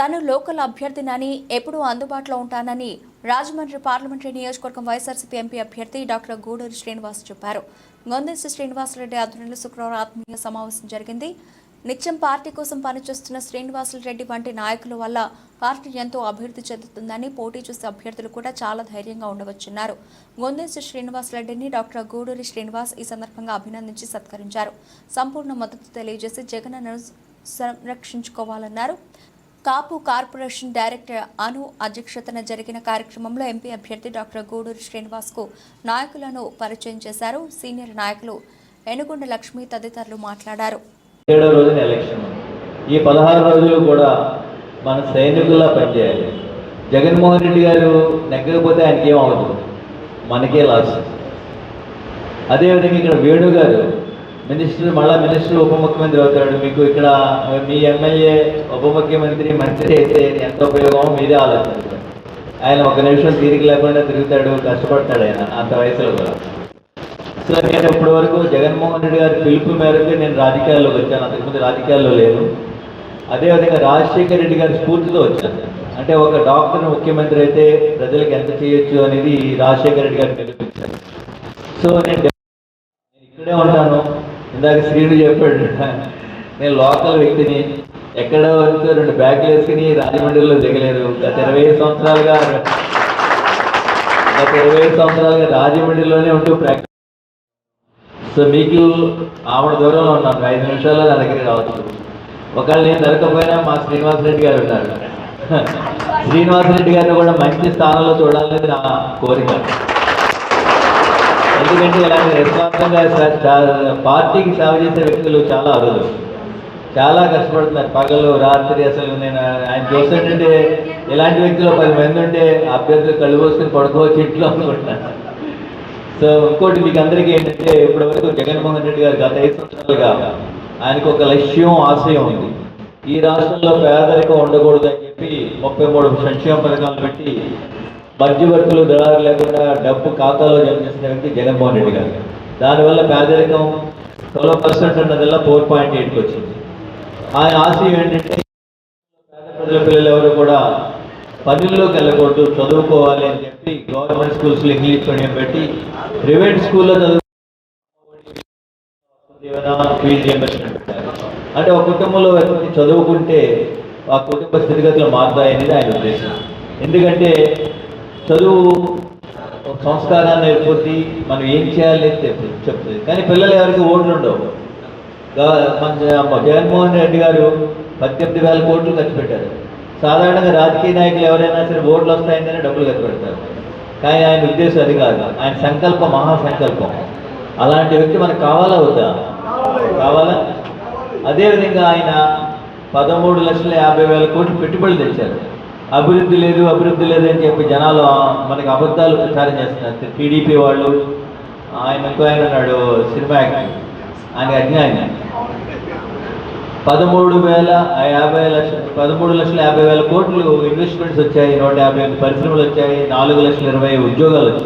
తను లోకల్ అభ్యర్థినని ఎప్పుడూ అందుబాటులో ఉంటానని రాజమండ్రి పార్లమెంటరీ నియోజకవర్గం వైఎస్ఆర్సీపీ ఎంపీ అభ్యర్థి డాక్టర్ గూడూరి శ్రీనివాస్ చెప్పారు. గొందెసి శ్రీనివాసరెడ్డి ఆధ్వర్యంలో శుక్రవారం ఆత్మీయ సమావేశం జరిగింది. నిత్యం పార్టీ కోసం పనిచేస్తున్న శ్రీనివాసులరెడ్డి వంటి నాయకుల వల్ల పార్టీ ఎంతో అభివృద్ధి చెందుతుందని పోటీ చూసే అభ్యర్థులు కూడా చాలా ధైర్యంగా ఉండవచ్చున్నారు. గొందేసి శ్రీనివాసరెడ్డిని డాక్టర్ గూడూరి శ్రీనివాస్ ఈ సందర్భంగా అభినందించి సత్కరించారు. సంపూర్ణ మద్దతు తెలియజేసి జగన్ను సంరక్షించుకోవాలన్నారు. కాపు కార్పొరేషన్ డైరెక్టర్ అను అధ్యక్షతన జరిగిన కార్యక్రమంలో ఎంపీ అభ్యర్థి డాక్టర్ గూడూరు శ్రీనివాస్కు నాయకులను పరిచయం చేశారు. సీనియర్ నాయకులు ఎనుగొండ లక్ష్మి తదితరులు మాట్లాడారు. ఏడో రోజున ఎలక్షన్. ఈ పదహారు రోజులు కూడా మన సైనికుల్లా పనిచేయాలి. జగన్మోహన్ రెడ్డి గారు నెగ్గకపోతే ఆయనకి ఏం అవ్వదు మనకే లాస్. అదేవిధంగా ఇక్కడ వేణు గారు మినిస్టర్ మళ్ళా మినిస్టర్ ఉప ముఖ్యమంత్రి అవుతాడు మీకు ఇక్కడ మీ ఎమ్మెల్యే ఉప ముఖ్యమంత్రి మంత్రి అయితే ఎంత ఉపయోగమో మీరే ఆలోచించండి. ఆయన ఒక నిమిషం తీరిక లేకుండా తిరుగుతాడు కష్టపడతాడు ఆయన అంత వయసులో కూడా. సో నేను ఇప్పటి వరకు జగన్మోహన్ రెడ్డి గారి పిలుపు మేరకు నేను రాజకీయాల్లోకి వచ్చాను. అంతకుముందు రాజకీయాల్లో లేను. అదేవిధంగా రాజశేఖర రెడ్డి గారి స్ఫూర్తితో వచ్చాను. అంటే ఒక డాక్టర్ ముఖ్యమంత్రి అయితే ప్రజలకు ఎంత చేయొచ్చు అనేది రాజశేఖర రెడ్డి గారు నిరూపించారు సో నేను ఇక్కడే ఉంటాను. ఇందాక శ్రీను చెప్పాడు నేను లోకల్ వ్యక్తిని ఎక్కడ వస్తే రెండు బ్యాగులు వేసుకుని రాజమండ్రిలో దిగలేదు. గత ఇరవై ఐదు సంవత్సరాలుగా గత ఇరవై ఐదు సంవత్సరాలుగా రాజమండ్రిలోనే ఉంటూ ప్రాక్టీస్ సో మీకు ఆవిడ దూరంలో ఉన్నాను ఐదు నిమిషాల్లో నా దగ్గరికి రావచ్చు. ఒకవేళ నేను దొరకపోయినా మా శ్రీనివాసరెడ్డి గారు ఉన్నారు. శ్రీనివాసరెడ్డి గారిని కూడా మంచి స్థానంలో చూడాలనేది నా కోరిక. ఎందుకంటే ఇలాంటి నిస్వార్థంగా పార్టీకి సేవ చేసే వ్యక్తులు చాలా అరుదు. చాలా కష్టపడుతున్నారు. పగలు రాత్రి అసలు నేను ఆయన చూస్తుంటే ఇలాంటి వ్యక్తులు పది మంది ఉంటే అభ్యర్థులు కళ్ళు పోసుకుని పడుకోవచ్చు ఇంట్లో అనుకుంటున్నాను సో ఇంకోటి మీకు అందరికీ ఏంటంటే ఇప్పటివరకు జగన్మోహన్ రెడ్డి గారు గత ఐదు సంవత్సరాలుగా ఆయనకు ఒక లక్ష్యం ఆశయం ఉంది. ఈ రాష్ట్రంలో పేదరికం ఉండకూడదు అని చెప్పి ముప్పై మూడు సంక్షేమ పథకాలు పెట్టి మధ్యవర్తులు దళారు లేకుండా డబ్బు ఖాతాలో జమ చేసిన వ్యక్తి జగన్మోహన్ రెడ్డి గారు. దానివల్ల పేదరికం ట్వెల్వ్ పర్సెంట్ ఉన్నదల్లా ఫోర్ పాయింట్ ఎయిట్కి వచ్చింది. ఆయన ఆశయం ఏంటంటే పేద ప్రజల పిల్లలు ఎవరు కూడా పనుల్లోకి వెళ్ళకూడదు చదువుకోవాలి అని చెప్పి గవర్నమెంట్ స్కూల్స్లో ఇంగ్లీష్ మీడియం పెట్టి ప్రైవేట్ స్కూల్లో చదువు ఏమైనా ఫీజు రియంబర్స్మెంట్ పెట్టారు. అంటే ఒక కుటుంబంలో వ్యక్తి చదువుకుంటే ఆ కుటుంబ స్థితిగతులు మారుతాయనేది ఆయన ఉద్దేశం. ఎందుకంటే చదువు సంస్కారాన్ని ఏర్పడి మనం ఏం చేయాలి అనేది చెప్తుంది కానీ పిల్లలు ఎవరికి ఓట్లు ఉండవు. మన జగన్మోహన్ రెడ్డి గారు పద్దెనిమిది వేల కోట్లు ఖర్చు పెట్టారు. సాధారణంగా రాజకీయ నాయకులు ఎవరైనా సరే ఓట్లు వస్తాయని డబ్బులు ఖర్చు పెడతారు. కానీ ఆయన ఉద్దేశం అది కాదు. ఆయన సంకల్పం మహా సంకల్పం. అలాంటి వ్యక్తి మనకు కావాలా వద్దా? కావాలా? అదేవిధంగా ఆయన పదమూడు లక్షల యాభై వేల కోట్లు పెట్టుబడులు తెచ్చారు. అభివృద్ధి లేదు అభివృద్ధి లేదు అని చెప్పి జనాలు మనకి అబద్ధాలు ప్రచారం చేస్తున్నారు. టీడీపీ వాళ్ళు ఆయన ఇంకో ఆయన ఉన్నాడు సినిమా యాక్టర్. ఆయన అజ్ఞాని. పదమూడు వేల యాభై లక్షల పదమూడు లక్షల యాభై వేల కోట్లు ఇన్వెస్ట్మెంట్స్ వచ్చాయి నూట యాభై పరిశ్రమలు వచ్చాయి నాలుగు లక్షల ఇరవై ఉద్యోగాలు వచ్చాయి.